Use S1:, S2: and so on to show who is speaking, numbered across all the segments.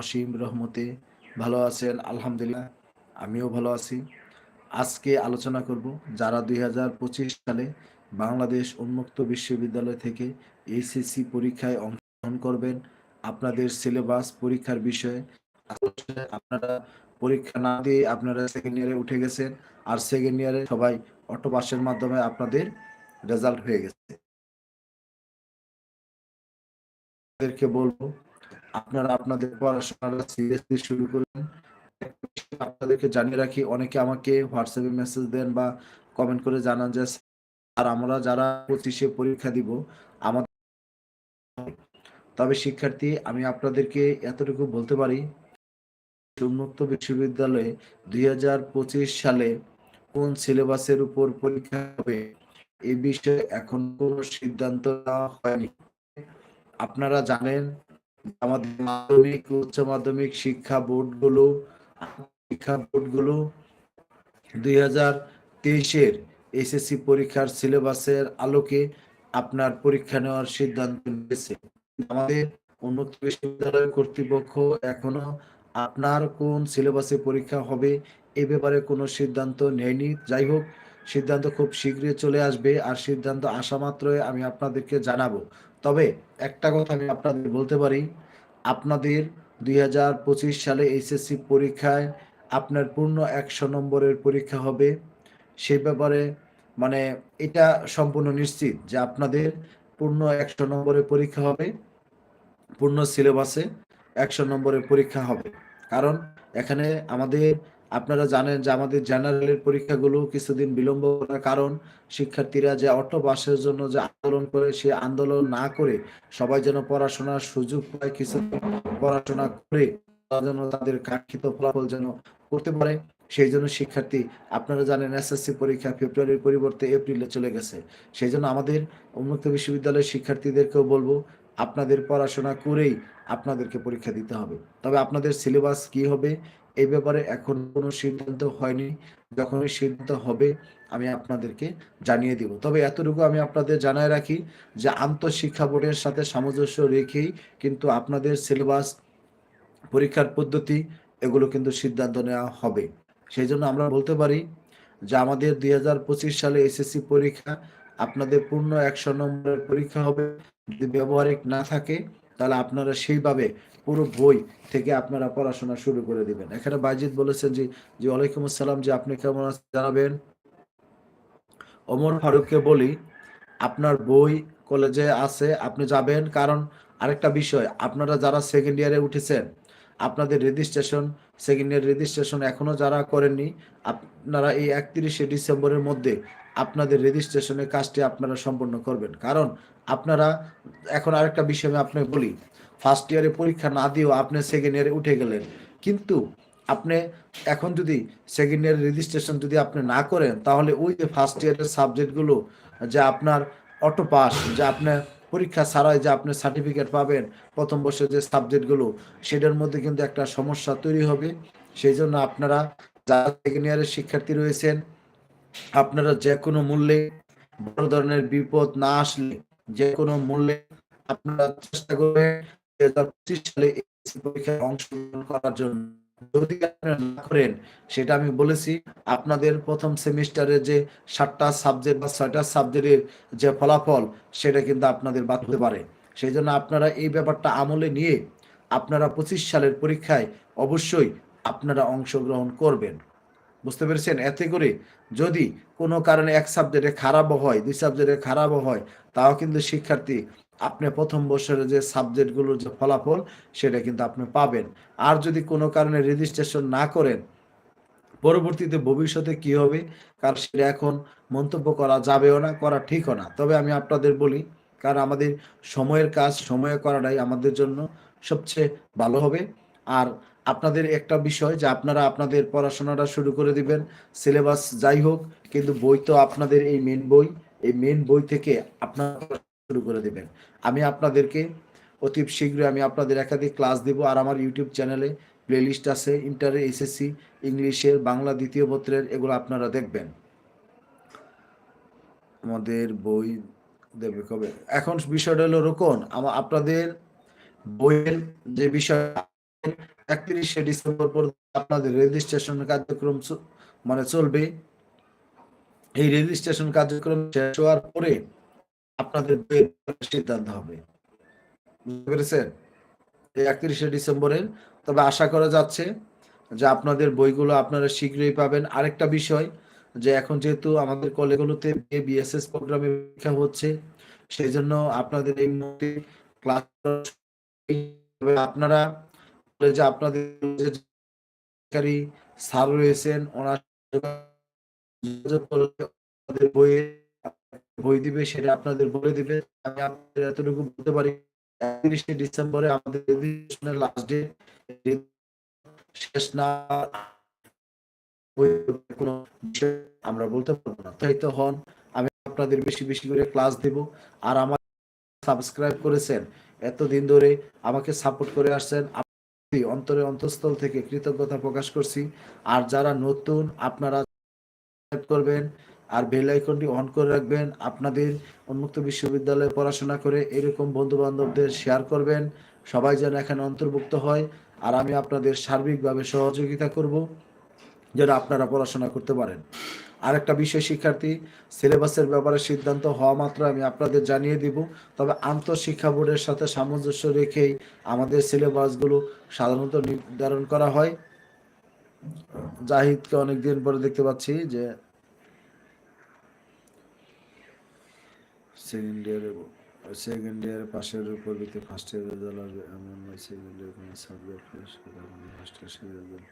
S1: অসীম রহমতে ভালো আছেন, আলহামদুলিল্লাহ, আমিও ভালো আছি। আজকে আলোচনা করব যারা দুই হাজার পঁচিশ সালে বাংলাদেশ উন্মুক্ত বিশ্ববিদ্যালয় থেকে এইচএসসি পরীক্ষায় অংশগ্রহণ করবেন, আপনাদের সিলেবাস পরীক্ষার বিষয়ে আপনারা পরীক্ষা না দিয়ে আপনারা সেকেন্ড ইয়ারে উঠে গেছেন, আর সেকেন্ড ইয়ারে সবাই অটো পাসের মাধ্যমে আপনাদের রেজাল্ট হয়ে গেছে। বলব আপনারা আপনাদের পড়াশোনাটা সিরিয়াসলি শুরু করুন। আপনাদেরকে জানিয়ে রাখি, অনেকে আমাকে হোয়াটসঅ্যাপে মেসেজ দেন বা কমেন্ট করে জানান যে আর আমরা যারা পঁচিশে পরীক্ষা দিব, আমাদের তবে শিক্ষার্থী, আমি আপনাদেরকে এতটুকু বলতে পারি, উন্মুক্ত বিশ্ববিদ্যালয়ে দুই হাজার পঁচিশ সালে কোন সিলেবাসের উপর পরীক্ষা হবে, এ বিষয়ে এখন কোনো সিদ্ধান্ত নেওয়া হয়নি। আপনারা জানেন আমাদের মাধ্যমিক, উচ্চ মাধ্যমিক শিক্ষা বোর্ডগুলো, শিক্ষা দুই হাজার তেইশের এসএসসি পরীক্ষার সিলেবাসের আলোকে আপনার পরীক্ষা নেওয়ার সিদ্ধান্ত নিয়েছে। আমাদের উন্নত বিশ্ববিদ্যালয় কর্তৃপক্ষ এখনও আপনার কোন সিলেবাসে পরীক্ষা হবে এ ব্যাপারে কোনো সিদ্ধান্ত নেয়নি। যাই হোক, সিদ্ধান্ত খুব শীঘ্রই চলে আসবে আর সিদ্ধান্ত আসা মাত্রই আমি আপনাদেরকে জানাব। তবে একটা কথা আমি আপনাদের বলতে পারি, আপনাদের দুই হাজার পঁচিশ সালে এইচএসসি পরীক্ষায় আপনার পূর্ণ একশো নম্বরের পরীক্ষা হবে। সেই ব্যাপারে মানে এটা সম্পূর্ণ নিশ্চিত যে আপনাদের পূর্ণ একশো নম্বরের পরীক্ষা হবে, পূর্ণ সিলেবাসে একশো নম্বরের পরীক্ষা হবে। কারণ এখানে আমাদের আপনারা জানেন যে আমাদের জেনারেলের পরীক্ষাগুলো কিছুদিন বিলম্ব করার কারণ, শিক্ষার্থীরা যে অটো পাসের জন্য যে আন্দোলন করে, সে আন্দোলন না করে, সবাই যেন পড়াশোনার সুযোগ পায়, কিছু পড়াশোনা করে যেন তাদের কাঙ্ক্ষিত ফলাফল যেন করতে পারে। সেই জন্য শিক্ষার্থী, আপনারা জানেন এসএসসি পরীক্ষা ফেব্রুয়ারির পরিবর্তে এপ্রিলে চলে গেছে। সেই জন্য আমাদের উন্মুক্ত বিশ্ববিদ্যালয়ের শিক্ষার্থীদেরকেও বলব, আপনাদের পড়াশোনা করেই আপনাদেরকে পরীক্ষা দিতে হবে। তবে আপনাদের সিলেবাস কি হবে এই ব্যাপারে এখন কোনো সিদ্ধান্ত হয়নি। যখনই সিদ্ধান্ত হবে, আমি আপনাদেরকে জানিয়ে দিব। তবে এতটুকু আমি আপনাদের জানায় রাখি যে আন্তঃশিক্ষা বোর্ডের সাথে সামঞ্জস্য রেখেই কিন্তু আপনাদের সিলেবাস, পরীক্ষার পদ্ধতি, এগুলো কিন্তু সিদ্ধান্ত নেওয়া হবে। সেই জন্য আমরা বলতে পারি যে আমাদের দুই হাজার পঁচিশ সালে এসএসসি পরীক্ষা, আপনাদের পূর্ণ একশো নম্বরের পরীক্ষা হবে। যদি ব্যবহারিক না থাকে তাহলে আপনারা সেইভাবে পুরো বই থেকে আপনারা পড়াশোনা শুরু করে দিবেন। এখানে বাইজিৎ বলেছেন যে জি ওয়ালাইকুম আসসালাম, যে আপনি কেমন জানাবেন? ওমর ফারুককে বলি, আপনার বই কলেজে আছে, আপনি যাবেন। কারণ আরেকটা বিষয়, আপনারা যারা সেকেন্ড ইয়ারে উঠেছেন, আপনাদের রেজিস্ট্রেশন সেকেন্ড ইয়ার রেজিস্ট্রেশন এখনও যারা করেননি, আপনারা এই একত্রিশে ডিসেম্বরের মধ্যে আপনাদের রেজিস্ট্রেশনের কাজটি আপনারা সম্পন্ন করবেন। কারণ আপনারা, এখন আরেকটা বিষয় আমি আপনাকে বলি ফার্স্ট ইয়ারে পরীক্ষা না দিয়েও আপনি সেকেন্ড ইয়ারে উঠে গেলেন। কিন্তু আপনি এখন যদি সেকেন্ড ইয়ার রেজিস্ট্রেশন যদি আপনি না করেন, তাহলে ওই যে ফার্স্ট ইয়ারের সাবজেক্টগুলো যে আপনার অটো পাস যে আপনার পরীক্ষা ছাড়াই যে আপনি সার্টিফিকেট পাবেন, প্রথম বর্ষের যে সাবজেক্টগুলো সেটার মধ্যে কিন্তু একটা সমস্যা তৈরি হবে। সেই জন্য আপনারা যারা সেকেন্ড ইয়ারের শিক্ষার্থী রয়েছেন আপনারা যে কোনো মূল্যে বড় ধরনের বিপদ না আসলে যে কোনো মূল্যে আপনারা চেষ্টা করবেন দুই হাজার পঁচিশ সালে পরীক্ষায় অংশগ্রহণ করার জন্য। যদি আপনারা করেন, সেটা আমি বলেছি, আপনাদের প্রথম সেমিস্টারে যে সাতটা সাবজেক্ট বা ছয়টা সাবজেক্টের যে ফলাফল, সেটা কিন্তু আপনাদের বাদ হতে পারে। সেই জন্য আপনারা এই ব্যাপারটা আমলে নিয়ে আপনারা পঁচিশ সালের পরীক্ষায় অবশ্যই আপনারা অংশগ্রহণ করবেন। বুঝতে পেরেছেন? এতে করে যদি কোনো কারণে এক সাবজেক্টে খারাপও হয়, দুই সাবজেক্টে খারাপও হয়, তাও কিন্তু শিক্ষার্থী আপনি প্রথম বছরের যে সাবজেক্টগুলোর যে ফলাফল, সেটা কিন্তু আপনি পাবেন। আর যদি কোনো কারণে রেজিস্ট্রেশন না করেন, পরবর্তীতে ভবিষ্যতে কি হবে? কারণ সেটা এখন মন্তব্য করা যাবেও না, করা ঠিকও না। তবে আমি আপনাদের বলি, কারণ আমাদের সময়ের কাজ, সময়ে করাটাই আমাদের জন্য সবচেয়ে ভালো হবে। আর আপনাদের একটা বিষয় যে আপনারা আপনাদের পড়াশোনাটা শুরু করে দিবেন সিলেবাস যাই হোক, কিন্তু বই তো আপনাদের এই মেন বই, এই মেন বই থেকে আপনারা শুরু করে দিবেন। আমি আপনাদেরকে অতি শীঘ্রই আমি আপনাদের একাধিক ক্লাস দেব আর আমার ইউটিউব চ্যানেলে প্লেলিস্ট আছে ইন্টারের এসএসসি ইংলিশের বাংলা দ্বিতীয় পত্রের, এগুলো আপনারা দেখবেন। আমাদের বই দেবে কবে? এখন বিষয়টা হলো রোকন আমার আপনাদের বইয়ের যে বিষয় একত্রিশে ডিসেম্বর পর্যন্ত আপনাদের রেজিস্ট্রেশন কার্যক্রম মানে চলবে। এই রেজিস্ট্রেশন কার্যক্রম শেষ হওয়ার পরে আপনাদের সিদ্ধান্ত হবে। বুঝতে পেরেছেন? একত্রিশে ডিসেম্বরের। তবে আশা করা যাচ্ছে যে আপনাদের বইগুলো আপনারা শীঘ্রই পাবেন। আরেকটা বিষয় যে এখন যেহেতু আমাদের কলেজগুলোতে বিএসএস প্রোগ্রামে পরীক্ষা হচ্ছে, সেই জন্য আপনাদের এই মুহূর্তে ক্লাস আপনারা যে আপনাদের স্যার রয়েছেন, ওনার বই দিবে, সেটা আপনাদের বলে দিবে। আমি আপনাদের এতটুকু বলতে পারি, একত্রিশে ডিসেম্বরে আমাদের লাস্ট শেষ না আমরা বলতে পারব না। হন, আমি আপনাদের বেশি বেশি করে ক্লাস দেব। আর আমার সাবস্ক্রাইব করেছেন, এতদিন ধরে আমাকে সাপোর্ট করে আসছেন। অন্তরে অন্তঃস্থল থেকে কৃতজ্ঞতা প্রকাশ করছি। আর যারা নতুন, আপনারা করবেন আর বেল আইকনটি অন করে রাখবেন। আপনাদের উন্মুক্ত বিশ্ববিদ্যালয়ে পড়াশোনা করে এরকম বন্ধু বান্ধবদের শেয়ার করবেন। সবাই যেন এখানে অন্তর্ভুক্ত হয়। আর আমি আপনাদের সার্বিকভাবে সহযোগিতা করব, যেন আপনারা পড়াশোনা করতে পারেন। আরেকটা বিষয়, শিক্ষার্থী সিলেবাসের ব্যাপারে সিদ্ধান্ত হওয়া মাত্র আমি আপনাদের জানিয়ে দিব। তবে আন্তঃশিক্ষা বোর্ডের সাথে সামঞ্জস্য রেখেই আমাদের সিলেবাসগুলো সাধারণত নির্ধারণ করা হয়। জাহিদকে অনেকদিন পরে দেখতে পাচ্ছি যে সেকেন্ড ইয়ারে সেকেন্ড পাশের উপর ফার্স্ট এমন নয় সেকেন্ড ইয়ার কোনো সাবজেক্ট ফার্স্ট ইয়ার রেজাল্ট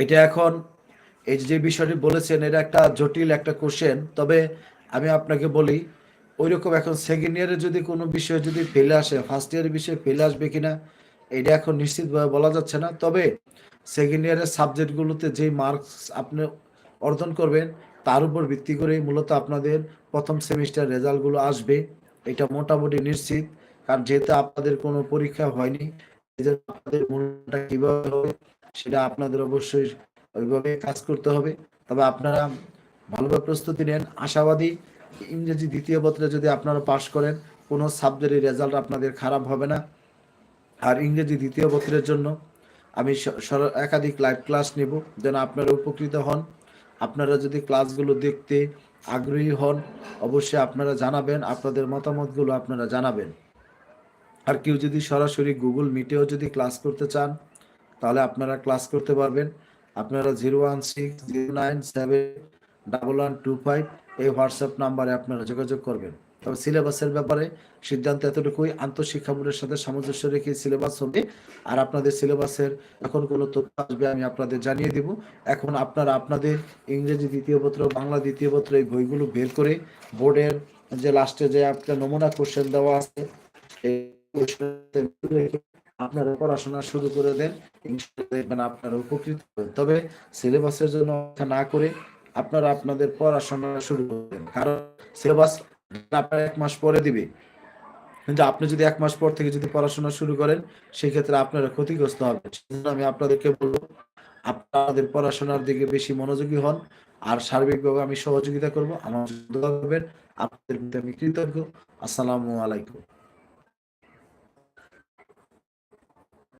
S1: এটা এখন এই যে বিষয়টি বলেছেন, এটা একটা জটিল একটা কোশ্চেন তবে আমি আপনাকে বলি ওই রকম এখন সেকেন্ড ইয়ারে যদি কোনো বিষয় যদি ফেলে আসে ফার্স্ট ইয়ারের বিষয়ে ফেলে আসবে কিনা, এটা এখন নিশ্চিতভাবে বলা যাচ্ছে না। তবে সেকেন্ড ইয়ারের সাবজেক্টগুলোতে যেই মার্কস আপনি অর্জন করবেন, তার উপর ভিত্তি করেই মূলত আপনাদের প্রথম সেমিস্টার রেজাল্টগুলো আসবে। এটা মোটামুটি নিশ্চিত, কারণ যেহেতু আপনাদের কোনো পরীক্ষা হয়নি আপনাদের মূল্যটা কীভাবে হবে, সেটা আপনাদের অবশ্যই ওইভাবে কাজ করতে হবে। তবে আপনারা ভালোভাবে প্রস্তুতি নেন। আশাবাদী ইংরেজি দ্বিতীয় পত্রে যদি আপনারা পাশ করেন, কোনো সাবজেক্টের রেজাল্ট আপনাদের খারাপ হবে না। আর ইংরেজি দ্বিতীয় পত্রের জন্য আমি একাধিক লাইভ ক্লাস নেব। যেন আপনারা উপকৃত হন। আপনারা যদি ক্লাসগুলো দেখতে আগ্রহী হন, অবশ্যই আপনারা জানাবেন। আপনাদের মতামতগুলো আপনারা জানাবেন। আর কেউ যদি সরাসরি গুগল মিটেও যদি ক্লাস করতে চান, তাহলে আপনারা ক্লাস করতে পারবেন। আপনারা zero one six zero nine seven double one two five এই হোয়াটসঅ্যাপ নাম্বারে আপনারা যোগাযোগ করবেন। তবে সিলেবাসের ব্যাপারে সিদ্ধান্ত এতটুকুই আন্তঃশিক্ষা বোর্ডের সাথে সামঞ্জস্য রেখে সিলেবাস হবে আর আপনাদের সিলেবাসের এখন কোনো তথ্য আসবে আমি আপনাদের জানিয়ে দিব। এখন আপনারা আপনাদের ইংরেজি দ্বিতীয় পত্র, বাংলা দ্বিতীয় পত্র এই বইগুলো বের করে বোর্ডের যে লাস্টে যে আপনার নমুনা কোশ্চেন দেওয়া আছে আপনারা পড়াশোনা শুরু করে দেন। আপনারা উপকৃত হবেন তবে সিলেবাসের জন্য না করে আপনারা আপনাদের পড়াশোনা শুরু করবেন কারণ সিলেবাস আপনার এক মাস পরে দিবে। কিন্তু আপনি যদি এক মাস পর থেকে যদি পড়াশোনা শুরু করেন, সেক্ষেত্রে আপনারা ক্ষতিগ্রস্ত হবেন। সেজন্য আমি আপনাদেরকে বলব, আপনাদের পড়াশোনার দিকে বেশি মনোযোগী হন আর সার্বিকভাবে আমি সহযোগিতা করব। আমার আপনাদের আমি কৃতজ্ঞ। আসসালামু আলাইকুম।